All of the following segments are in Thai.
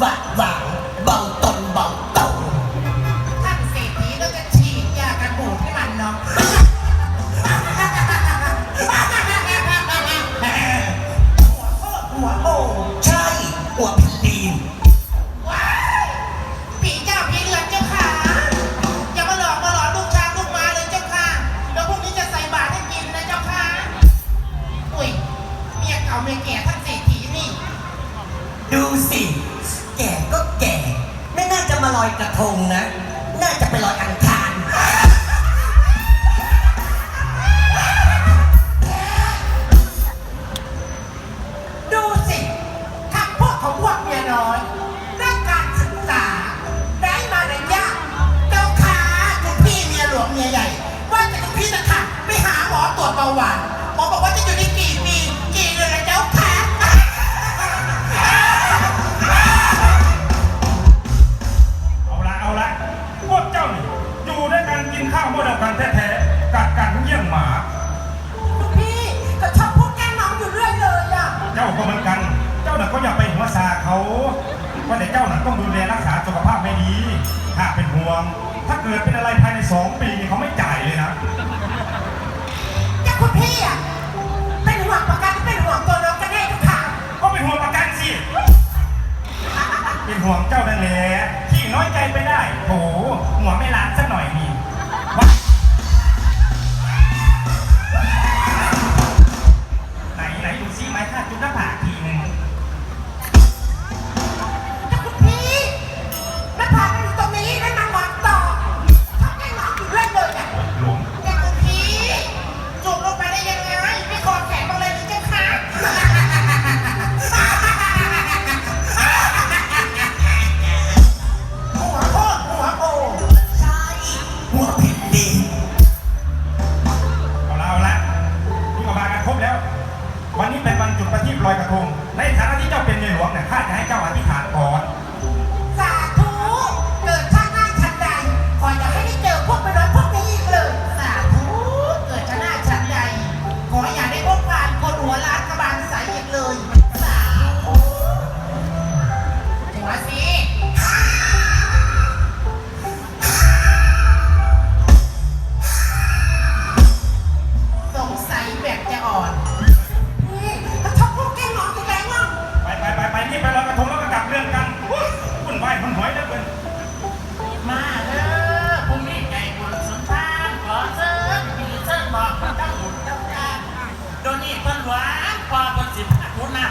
หว ดูสิ แก่ก็แก่ ไม่น่าจะมาลอยกระทงนะ น่าจะไปลอยอังคารดูสิคำพูดของพวกเมียน้อยได้การศึกษาได้มารยาทเจ้าค่ะคุณพี่เมียหลวงเมียใหญ่ ว่าแต่คุณพี่นะคะไปหาหมอตรวจเบาหวาน แท้ๆกัดกันเยี่ยงหมา คุณพี่ก็ชอบพูดแกล้งน้องอยู่เรื่อยเลยอะ เจ้าก็เหมือนกัน เจ้าน่ะก็อย่าไปหัวซาเขาว่าแต่เจ้าน่ะต้องดูแลรักษาสุขภาพไม่ดีหากเป็นห่วง ถ้าเกิดเป็นอะไรภายในสองปีนี่เขาไม่จ่ายเลยนะ แต่คุณพี่อะเป็นห่วงประกันเป็นห่วงตัวน้องกันแน่ทุกค่ะก็เป็นห่วงประกันสิ เป็นห่วงเจ้านั่นแหละที่น้อยใจไปได้โถหัวไม่ล้านสักหน่อยนี่ ไหนดูซิไม้คาดจุดหน้าผาก วันจุดประทีปลอยกระทง ในฐานะที่เจ้าเป็นในหลวงเนี่ยข้าจะให้เจ้าอธิษฐานก่อน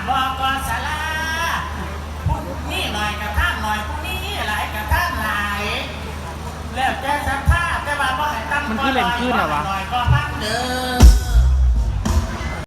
บอกกอนสาราผู้นี่หน่อยกับท่านหน่อยผู้นี้หลายกับท่านหลายแล้วแต่สัทธาแต่ว่าบ่ให้ตั้งมันคือเล่นขึ้นเหรอวะ หน่อยก็พักเด้อ